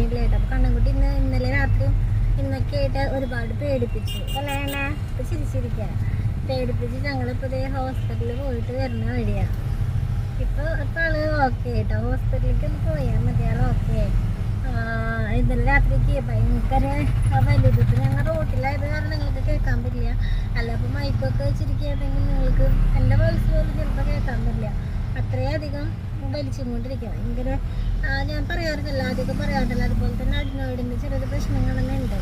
ആയില്ല കേട്ടോ അപ്പോൾ കണ്ണൻകുട്ടി ഇന്ന് ഇന്നലെ രാത്രി ഇന്നൊക്കെ ആയിട്ട് ഒരുപാട് പേടിപ്പിച്ചു. അല്ലേ അണ്ണാ? ഇപ്പം ചിരിച്ചിരിക്കുക പേടിപ്പിച്ച് ഞങ്ങളിപ്പോൾ ഇതേ ഹോസ്പിറ്റലിൽ പോയിട്ട് വരുന്ന വഴിയാണ് ഇപ്പോൾ ഇപ്പോൾ ആൾ ഓക്കെ ആയിട്ടോ? ഹോസ്പിറ്റലിലേക്ക് ഒന്ന് പോയാൽ മതി. ആൾ ഓക്കെ ഇന്നലെ രാത്രിക്ക് ഭയങ്കര വലുത് ഞങ്ങൾ റോട്ടിലായത് കാരണം നിങ്ങൾക്ക് കേൾക്കാൻ പറ്റില്ല. അല്ല അപ്പോൾ മൈക്കൊക്കെ വെച്ചിരിക്കുകയാണെങ്കിൽ നിങ്ങൾക്ക് എന്റെ വോയിസ് പോലും ചിലപ്പോൾ കേൾക്കാൻ പറ്റില്ല. അത്രയധികം വലിച്ചും കൊണ്ടിരിക്കുക ഭയങ്കര ഞാൻ പറയാറില്ല ആദ്യമൊക്കെ പറയാറില്ല അതുപോലെ തന്നെ അടിനോടിന്റെ ചെറിയ പ്രശ്നങ്ങളെല്ലാം ഉണ്ട്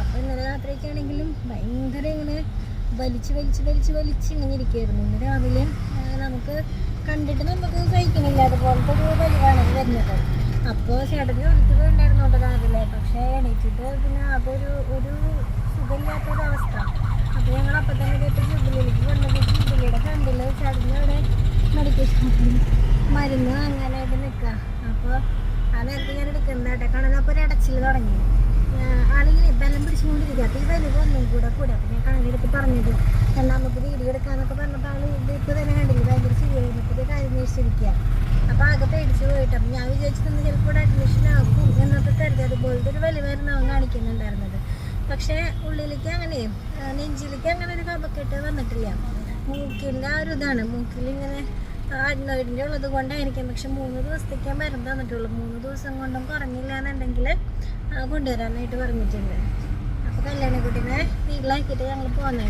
അപ്പോൾ ഇന്നലെ രാത്രിയൊക്കെയാണെങ്കിലും ഭയങ്കര ഇങ്ങനെ വലിച്ച് വലിച്ച് വലിച്ച് വലിച്ച് ഇങ്ങനെ ഇരിക്കുമായിരുന്നു ഇന്ന് രാവിലെ നമുക്ക് കണ്ടിട്ട് നമുക്ക് സഹിക്കണില്ല. അതുപോലത്തെ ഒരു ഇത് വരുന്നത്. അപ്പോൾ ചേട്ടന് ഉണ്ടായിരുന്നുണ്ട് രാവിലെ. പക്ഷേ എണീറ്റിട്ട് പിന്നെ അതൊരു ഒരു സുഖമില്ലാത്തൊരവസ്ഥ അപ്പോൾ ഞങ്ങൾ അപ്പം തന്നെ കേട്ട് ജൂബിലിയിലേക്ക് വന്നത്. ജൂബിലിയുടെ ഫ്രണ്ടിൽ ചേട്ടന്റെ അവിടെ മെഡിക്കൽ ഷോപ്പിൽ മരുന്ന് വാങ്ങാനായിട്ട് നിൽക്കുക അപ്പോൾ ആ നേരത്തെ ഞാൻ എടുക്കുന്നത് കേട്ടോ. കാണാൻ അപ്പോൾ ഒരു ഇടച്ചിൽ തുടങ്ങി ആളിങ്ങനെ ബലം പിടിച്ചുകൊണ്ടിരിക്കുക. അപ്പോൾ ഈ വലിവ് ഒന്നും കൂടെ കൂടെ. അപ്പോൾ ഞാൻ കണ്ണിലെടുത്ത് പറഞ്ഞത് രണ്ടാമത്തെ വീഡിയോ എടുക്കാന്നൊക്കെ പറഞ്ഞപ്പോൾ ആൾ ഇത് ഇപ്പോൾ തന്നെ കണ്ടില്ല? ഭയങ്കര ശരിയായിരുന്നു അപ്പോൾ ഇത് കാര്യം അന്വേഷിച്ചിരിക്കുക. അപ്പോൾ ആകെ പേടിച്ച് പോയിട്ട്. അപ്പം ഞാൻ വിചാരിച്ചിരുന്നു ചിലപ്പോൾ അഡ്മിഷൻ ആക്കും എന്നൊക്കെ കരുതി. അതുപോലത്തെ ഒരു വലിവായിരുന്നു അവൻ കാണിക്കുന്നുണ്ടായിരുന്നത്. പക്ഷേ ഉള്ളിലേക്ക് അങ്ങനെ നെഞ്ചിലേക്ക് അങ്ങനെ ഒരു കപക്കെട്ട് വന്നിട്ടില്ല. മൂക്കിന്റെ ആ ഒരു ഇതാണ്. മൂക്കിൽ ഇങ്ങനെ അഡ്നോയിഡിന്റെ ഉള്ളത് എനിക്ക് പക്ഷെ മൂന്ന് ദിവസത്തേക്ക് മരുന്ന് തന്നിട്ടുള്ളൂ. മൂന്ന് ദിവസം കൊണ്ടും കുറഞ്ഞില്ല എന്നുണ്ടെങ്കിൽ കൊണ്ടുവരാനായിട്ട് പറഞ്ഞിട്ടുണ്ട്. അപ്പോൾ കല്യാണിക്കുട്ടീനെ വീട്ടിലാക്കിയിട്ട് ഞങ്ങൾ പോന്നേ.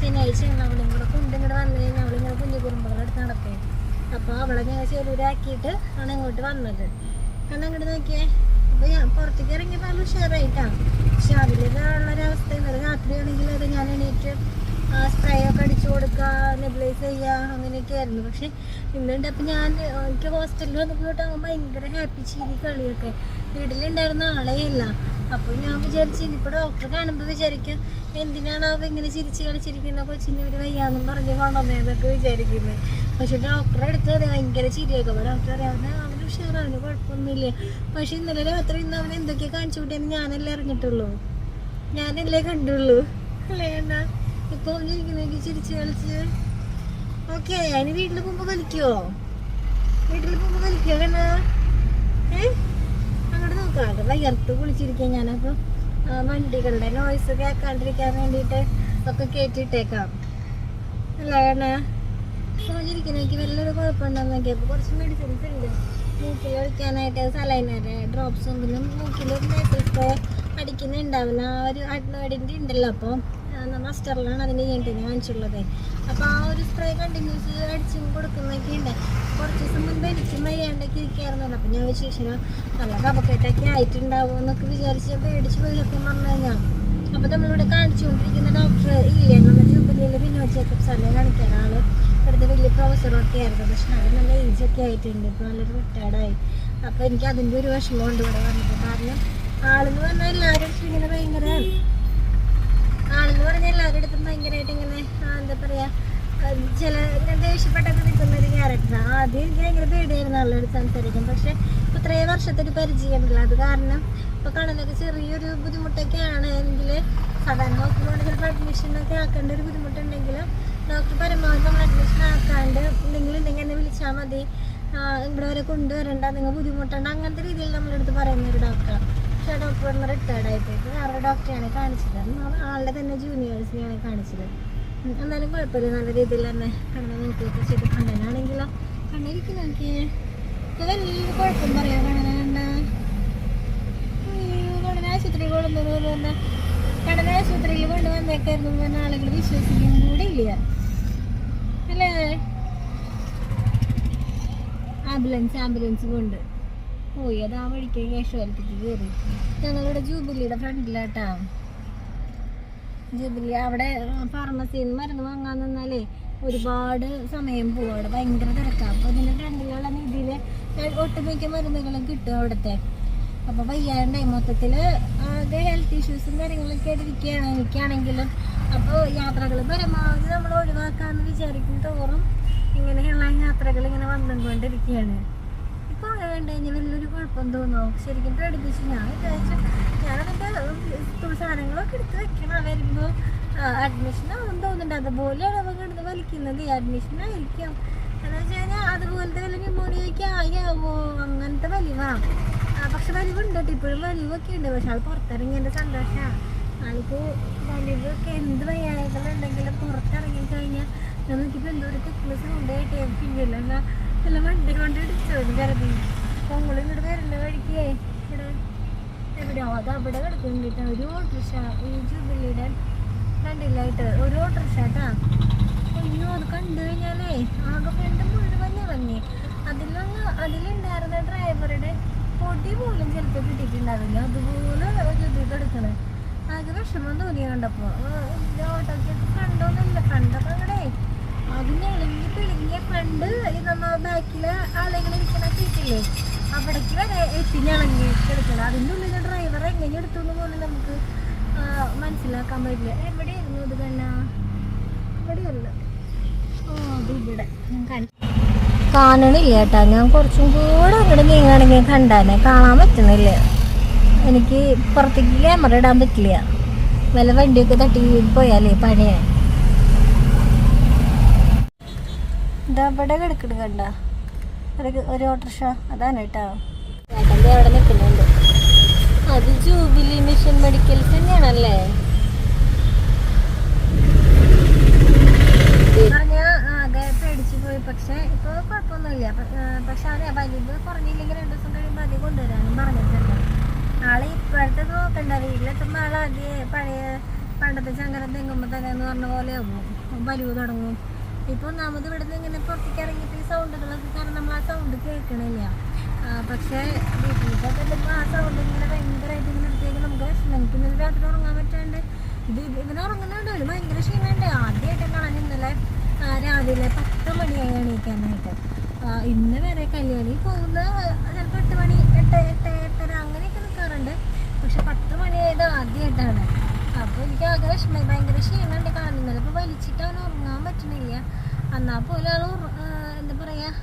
ശനിയാഴ്ച അവളെയും കൂടെ കൊണ്ട് ഇങ്ങോട്ട് വന്നു കഴിഞ്ഞാൽ അവളിങ്ങനെ കുഞ്ഞു കുറുമ്പുകളെടുത്ത് നടക്കേ. അപ്പോൾ അവളെ ഞങ്ങൾ ചെലൂരാക്കിയിട്ട് ആണ് ഇങ്ങോട്ട് വന്നത്. കാരണം അങ്ങോട്ട് നോക്കിയേ. അപ്പോൾ ഞാൻ പുറത്തേക്ക് ഇറങ്ങിയപ്പോൾ ഷെയർ ഉഷാറായിട്ടാണ് പക്ഷെ അതിലുള്ളൊരവസ്ഥ ഇന്നലെ രാത്രിയാണെങ്കിൽ അത് ഞാൻ എണീറ്റ് സ്പ്രേ ഒക്കെ അടിച്ചു കൊടുക്കുക നെബിലൈസ് ചെയ്യുക അങ്ങനെയൊക്കെ ആയിരുന്നു. പക്ഷെ ഇന്നുണ്ട് അപ്പം ഞാൻ എനിക്ക് ഹോസ്റ്റലിൽ അവൻ ഭയങ്കര ഹാപ്പി ചെയ്തി കളിയൊക്കെ. വീട്ടിലുണ്ടായിരുന്ന ആളേ ഇല്ല. അപ്പോൾ ഞാൻ വിചാരിച്ചു ഇനിയിപ്പോൾ ഡോക്ടറെ കാണുമ്പോൾ വിചാരിക്കും എന്തിനാണ് അവ ഇങ്ങനെ ചിരിച്ച് കളിച്ചിരിക്കുന്ന കൊച്ചിന് ഒരു വയ്യാന്നും പറഞ്ഞ് കൊണ്ടുവന്നതെന്നൊക്കെ വിചാരിക്കുന്നത് പക്ഷെ ഡോക്ടറെ അടുത്ത് അത് ഭയങ്കര ചിരിയൊക്കെ അപ്പോൾ ഡോക്ടർ അറിയാവുന്ന അവന് ഉഷാറാണ് അവന് കുഴപ്പമൊന്നുമില്ല. പക്ഷെ ഇന്നലെ രാത്രി ഇന്ന് അവൻ എന്തൊക്കെയാണ് കാണിച്ചു കൂട്ടിയെന്ന് ഞാനല്ലേ അറിഞ്ഞിട്ടുള്ളൂ. ഞാനല്ലേ കണ്ടുള്ളൂ. അല്ലേ എന്നാ ഇപ്പൊ ഇരിക്കുന്നെങ്കിൽ ചിരിച്ച് കളിച്ച്. ഓക്കെ അതിന് വീട്ടിൽ പോകുമ്പോ കളിക്കോ? വീട്ടിൽ പോകുമ്പോ കളിക്കോ കണ്ണ? ഏ? അങ്ങോട്ട് നോക്കാം വയ്യർത്ത് കുളിച്ചിരിക്കാം ഞാനപ്പോ. വണ്ടികളുടെ നോയ്സ് കേൾക്കാണ്ടിരിക്കാൻ വേണ്ടിയിട്ട് ഒക്കെ കേട്ടിട്ടേക്കാം അല്ലേ കണ്ണാ? സോചിരിക്കുന്നേക്ക് വല്ലൊരു കുഴപ്പമുണ്ടെന്ന് നോക്കിയപ്പോൾ കുറച്ച് മെഡിസിൻസ് ഉണ്ട്. മൂക്കിൽ ഒഴിക്കാനായിട്ട് സലൈനറെ ഡ്രോപ്സ് ഒന്നും മൂക്കിൽ നേസൽ സ്പ്രേ അടിക്കുന്നുണ്ടാവില്ല. ആ ഒരു അഡ്നോയിഡിന്റെ ഉണ്ടല്ലോ അപ്പോൾ മസ്റ്ററിലാണ് ചെയ്യേണ്ടത് ഞാൻ വാങ്ങിച്ചുള്ളത്. അപ്പോൾ ആ ഒരു സ്പ്രേ കണ്ടിന്യൂസ് അടിച്ചും കൊടുക്കുന്നൊക്കെ ഉണ്ട്. കുറച്ച് ദിവസം മുൻപ് എനിക്കും വയ്യാണ്ടൊക്കെ ഇരിക്കുകയായിരുന്നല്ലോ അപ്പം ഞാൻ വിശേഷം നല്ല കപക്കെട്ടൊക്കെ ആയിട്ടുണ്ടാവും എന്നൊക്കെ വിചാരിച്ച് പേടിച്ച് പോയി പറഞ്ഞു കഴിഞ്ഞാൽ അപ്പോൾ നമ്മളിവിടെ കാണിച്ചുകൊണ്ടിരിക്കുന്ന ഡോക്ടർ ഇല്ല നമ്മുടെ ജൂബിലിയിൽ വിനോദ് ജേക്കബ്സ് അല്ലേ കാണിക്കാൻ ആൾ ഇവിടുത്തെ വലിയ പ്രൊഫസറൊക്കെ ആയിരുന്നു. പക്ഷെ അത് നല്ല ഏജ് ഒക്കെ ആയിട്ടുണ്ട്. ഇപ്പോൾ നല്ലൊരു റിട്ടയർഡായി അപ്പോൾ എനിക്ക് അതിന്റെ ഒരു വിഷമമുണ്ട് ഇവിടെ വന്നിട്ട് കാരണം ആളെന്ന് പറഞ്ഞാൽ എല്ലാവരും ഇങ്ങനെ ഭയങ്കര ആളെന്ന് പറഞ്ഞാൽ എല്ലാവരുടെ അടുത്തും ഭയങ്കരമായിട്ട് ഇങ്ങനെ എന്താ പറയുക ചില ദേഷ്യപ്പെട്ടൊക്കെ നിൽക്കുന്ന ഒരു ക്യാരക്ടറാണ് ആദ്യം എനിക്ക് ഭയങ്കര പേടിയായിരുന്നു ആളുടെ അടുത്ത് സംസാരിക്കും പക്ഷെ ഇത്രയും വർഷത്തെ ഒരു പരിചയമില്ല. അത് കാരണം ഇപ്പൊ കണ്ണനൊക്കെ ചെറിയൊരു ബുദ്ധിമുട്ടൊക്കെയാണ്. എങ്കിൽ സാധാരണ ഹോസ്പിറ്റലിൽ ചിലപ്പോൾ അഡ്മിഷനൊക്കെ ആക്കേണ്ട ഒരു ബുദ്ധിമുട്ടുണ്ടെങ്കിലും ഡോക്ടർ പരമാവധി നമ്മൾ അഡ്മിഷൻ ആക്കാണ്ട് എന്തെങ്കിലും ഉണ്ടെങ്കിൽ എന്നെ വിളിച്ചാൽ മതി. ഇവിടെ വരെ കൊണ്ടുവരണ്ട നിങ്ങൾ ബുദ്ധിമുട്ടണ്ട. അങ്ങനത്തെ രീതിയിൽ നമ്മളെടുത്ത് പറയുന്ന ഒരു ഡോക്ടറാണ് ആ ഡോക്ടർ ഒന്ന് റിട്ടയർഡ് ആയിട്ട് വേറെ ഡോക്ടറെയാണ് കാണിച്ചത്. ആളുടെ തന്നെ ജൂനിയേഴ്സിനെയാണ് കാണിച്ചത്. എന്നാലും കുഴപ്പമില്ല. നല്ല രീതിയിൽ തന്നെ കണ്ണ് നോക്കുകയൊക്കെ ചെയ്ത്. കണ്ണനാണെങ്കിലോ? കണ്ണിരിക്കും നോക്കി ഇതെല്ലാം കുഴപ്പം പറയാം. കണ്ണനുണ്ട് കണ്ണന ആശുപത്രിയിൽ കൊണ്ടുവന്നത് തന്നെ കണ്ണന ആശുപത്രിയിൽ കൊണ്ടുവന്നേക്കായിരുന്നു പറഞ്ഞ ആളുകൾ വിശ്വസിക്കും കൂടെ ഇല്ല. അല്ലേ? ആംബുലൻസ് ആംബുലൻസ് കൊണ്ട്. പോയി. അത് ആ വഴിക്ക് യേശുവലത്തേക്ക് കയറി. ഞങ്ങളിവിടെ ജൂബിലിയുടെ ഫ്രണ്ടിലാട്ടാ. ജൂബിലി അവിടെ ഫാർമസിയിൽ നിന്ന് മരുന്ന് വാങ്ങാൻ നിന്നാലേ ഒരുപാട് സമയം പോകും അവിടെ ഭയങ്കര തിരക്കാണ് അപ്പോൾ ഇതിന്റെ ഫ്രണ്ടിലുള്ള രീതിയിൽ ഒട്ടുമിക്ക മരുന്നുകളും കിട്ടും അവിടുത്തെ. അപ്പോൾ വയ്യാണ്ടായി. മൊത്തത്തിൽ ആകെ ഹെൽത്ത് ഇഷ്യൂസും കാര്യങ്ങളൊക്കെ ആയിട്ടിരിക്കുകയാണ് എനിക്കാണെങ്കിലും. അപ്പോൾ യാത്രകൾ പരമാവധി നമ്മൾ ഒഴിവാക്കാമെന്ന് വിചാരിക്കും തോറും ഇങ്ങനെയുള്ള യാത്രകൾ ഇങ്ങനെ വന്നുകൊണ്ടിരിക്കുകയാണ്. വേണ്ട വലിയൊരു കുഴപ്പം തോന്നുന്നു. ശരിക്കും പേടിപ്പിച്ചു ഞാൻ വിചാരിച്ചു. ഞാനതിന്റെ സ്കൂൾ സാധനങ്ങളൊക്കെ എടുത്ത് വെക്കണം. വരുമ്പോൾ അഡ്മിഷൻ ആവും തോന്നുന്നുണ്ട്. അതുപോലെയാണ് അവ കിടന്ന് വലിക്കുന്നത് അഡ്മിഷൻ ആയിരിക്കും. എന്ന് വെച്ച് കഴിഞ്ഞാൽ അതുപോലത്തെ വല്ല ന്യൂമോണിയൊക്കെ ആയാവോ? അങ്ങനത്തെ വലിവാണ് പക്ഷെ വലിവുണ്ട് ഇപ്പോഴും വലിവൊക്കെ ഉണ്ട്. പക്ഷെ അത് പുറത്തിറങ്ങിയതിന്റെ സന്തോഷമാണ് ആൾക്ക് വലിവൊക്കെ എന്ത് വയ്യായകളുണ്ടെങ്കിലും പുറത്തിറങ്ങി കഴിഞ്ഞാൽ നമുക്കിപ്പോൾ എന്തോ ഒരു കുക്കിൾ സൗണ്ട് ആയിട്ട് പിന്നില്ല എന്നാൽ എല്ലാം വണ്ടി കൊണ്ട് ചോദിക്കാറുണ്ട് പൊങ്ങൾ ഇങ്ങോട്ട് വരുന്ന വഴിക്കേ. ഇവിടെ എവിടെയോ അത് അവിടെ കിടക്കുന്നുണ്ട് ഒരു ഓട്ടോറിക്ഷ ഈ ജൂബിലിയുടെ ഫ്രണ്ടിലായിട്ട് ഒരു ഓട്ടോറിക്ഷ കേട്ടാ. അയ്യോ അത് കണ്ടു കഴിഞ്ഞാലേ ആകെ ഫ്രണ്ട് മുഴുവൻ ഇറങ്ങി അതിലൊന്ന് അതിലുണ്ടായിരുന്ന ഡ്രൈവറുടെ പൊടി പോലും ചിലപ്പോൾ കിട്ടിയിട്ടുണ്ടാവില്ല. അതുപോലെ ഇത് കിടക്കണേ. ആകെ വിഷമം തോന്നി കണ്ടപ്പോൾ ഓട്ടോക്ക് ഫ്രണ്ടൊന്നുമില്ല കണ്ടപ്പോൾ അങ്ങടെ അതിനെ ഇളങ്ങി പിളിങ്ങിയ ഫ്രണ്ട് ഈ നമ്മ ബാക്കിൽ ആളുകൾ ഇരിക്കണ സീറ്റില്ലേ? വരെ ഡ്രൈവർ നമുക്ക് മനസ്സിലാക്കാൻ പറ്റില്ല. കാണണില്ല കേട്ടാ. ഞാൻ കുറച്ചും കൂടെ അങ്ങോട്ട് നീങ്ങാണെങ്കിൽ കണ്ടാനെ. കാണാൻ പറ്റുന്നില്ല. എനിക്ക് പുറത്തേക്ക് ക്യാമറ ഇടാൻ പറ്റില്ല. വല്ല വണ്ടിയൊക്കെ തട്ടി പോയാലേ പണിയാ. ഇതാ ഇവിടെ കിടക്കണ കണ്ട. ഒരു ഒരു ഓട്ടോറിക്ഷ. അതാണ് കേട്ടോ. അവിടെ നിൽക്കുന്നുണ്ട്. അത് ജൂബിലി മിഷൻ മെഡിക്കൽ തന്നെയാണല്ലേ? പറഞ്ഞ ആകെ പേടിച്ചു പോയി. കുറഞ്ഞില്ലെങ്കിൽ രണ്ട് ദിവസം കഴിയുമ്പോൾ വീട്ടിലെത്തുമ്പോൾ ആൾ പഴയ പണ്ടത്തെ തെങ്ങുമ്പോൾ തന്നെ എന്ന് പറഞ്ഞ പോലെ ആവും. വലിവ് തുടങ്ങും. ഇപ്പൊ ഒന്നാമത് നിന്ന് ഇങ്ങനെ പുറത്തേക്ക് ഇറങ്ങിയിട്ട് ഈ സൗണ്ടുകളൊക്കെ കാരണം നമ്മൾ ആ സൗണ്ട് കേൾക്കണില്ല. പക്ഷേ വീട്ടിലൊക്കെ ചെല്ലുമ്പോൾ ആ സൗണ്ട് ഇങ്ങനെ ഭയങ്കരമായിട്ട് ഇങ്ങനെ എടുത്തേക്ക് നമുക്ക് വിഷമം. പിന്നെ രാത്രി ഉറങ്ങാൻ പറ്റാണ്ട് ഇത് ഇങ്ങനെ ഉറങ്ങുന്നുണ്ട്. ഒരു ഭയങ്കര ക്ഷീണമുണ്ട്. ആദ്യമായിട്ട് കാണാൻ ഇന്നലെ രാവിലെ പത്ത് മണിയായി എണീക്കാനായിട്ട്. ഇന്ന് വരെ കല്യാണി പോകുന്ന ചിലപ്പോൾ എട്ട് മണി എട്ട് എട്ട് എട്ടര അങ്ങനെയൊക്കെ നിൽക്കാറുണ്ട് പക്ഷെ പത്ത് മണിയായത് ആദ്യമായിട്ടാണ്. അപ്പോൾ എനിക്ക് ആകെ വിഷമം. ഭയങ്കര ക്ഷീണമുണ്ട് കാണുന്നത് ഇപ്പോൾ വലിച്ചിട്ട് അവന് ഉറങ്ങാൻ പറ്റണില്ല എന്നാൽ പോലും എന്താ പറയുക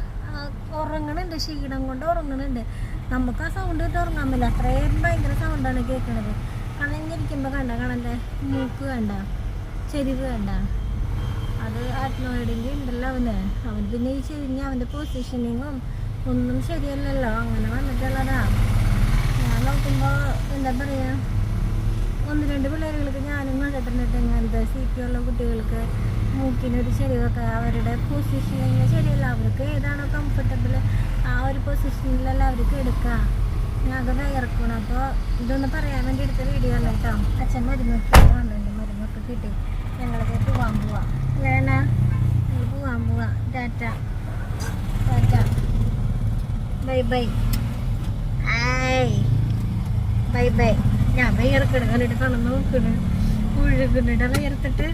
ഉറങ്ങണുണ്ട് ക്ഷീണം കൊണ്ട് ഉറങ്ങണുണ്ട്. നമുക്ക് ആ സൗണ്ട് കേട്ട് ഉറങ്ങാൻ പറ്റില്ല. അത്രയും ഭയങ്കര സൗണ്ടാണ് കേൾക്കണത് കണഞ്ഞിരിക്കുമ്പോൾ കണ്ട കാണന്റെ മൂക്ക് കണ്ട ചെരിവ് കണ്ട. അത് ആത്മോയിഡിന്റെ ഉണ്ടല്ലോ അവന്. അവൻ പിന്നെ ഈ ചെരിഞ്ഞ അവന്റെ പൊസിഷനിങ്ങും ഒന്നും ശരിയല്ലല്ലോ. അങ്ങനെ വന്നിട്ടുള്ളതാ. ഞാൻ നോക്കുമ്പോൾ എന്താ പറയുക ഒന്ന് രണ്ട് പിള്ളേരുകൾക്ക് ഞാനും കണ്ടിട്ടുണ്ട് ഇങ്ങനത്തെ സി പി ഉള്ള കുട്ടികൾക്ക് മൂക്കിനൊരു ചെരിവൊക്കെ അവരുടെ പൊസിഷനിങ് ശരിയല്ല അവർക്ക് ഏതാണോ കംഫർട്ടബിൾ ആ ഒരു പൊസിഷനിലല്ല അവർക്ക് എടുക്കുക അത് വയർക്കണം അപ്പോൾ ഇതൊന്ന് പറയാൻ വേണ്ടി എടുത്ത വീഡിയോ അല്ല കേട്ടോ അച്ഛൻ മരുന്നൊക്കെ വന്നിട്ടുണ്ട്. മരുന്നൊക്കെ കിട്ടി ഞങ്ങളൊക്കെ പോവാൻ പോവാം. വേണ? ഞങ്ങൾ പോവാൻ പോവാം. ടാറ്റ. ടാറ്റ. Bye bye. ആയ് ബൈ ബൈ. ഞാൻ വയ്യറക്കിട കണ്ടിട്ട് കണന്ന് നോക്കണ് ഒഴുകുന്നിട്ട് വയ്യർത്തിട്ട്